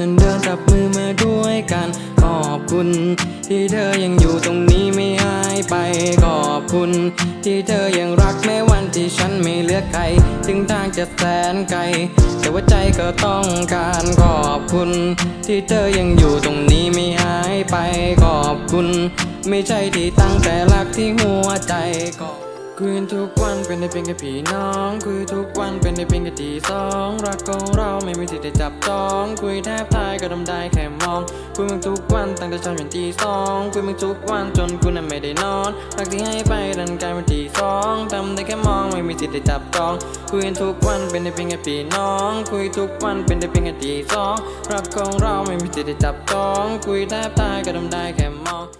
นั้นเดินจับมือมาด้วยกัน ขอบคุณ ที่เธอยังอยู่ตรงนี้ไม่หายไป ขอบคุณ ที่เธอยังรักแม้วันที่ฉันไม่เลือกใคร ถึงทางจะแสนไกล แต่ว่าใจก็ต้องการขอบคุณ ที่เธอยังอยู่ตรงนี้ไม่หายไป ขอบคุณ ไม่ใช่ที่ตั้งแต่รักที่หัวใจก็ คุยทุกวันเป็นได้เพียงแค่พี่น้อง คุยทุกวันเป็นได้เพียงแค่ทีสองรักของเราไม่มีสิทธิ์ได้จับต้องคุยแทบตายก็ทำได้แค่มองคุยมึงทุกวันตั้งแต่เช้าจนทีสองคุยมึงทุกวันจนกูนั้นไม่ได้นอนรักที่ให้ไปดันกลายเป็นทีสองทำได้แค่มองไม่มีสิทธิ์ได้จับต้องคุยทุกวันเป็นได้เพียงแค่พี่น้อง คุยทุกวันเป็นได้เพียงแค่ทีสองรักของเราไม่มีสิทธิ์ได้จับต้องคุยแทบตายก็ทำได้แค่มอง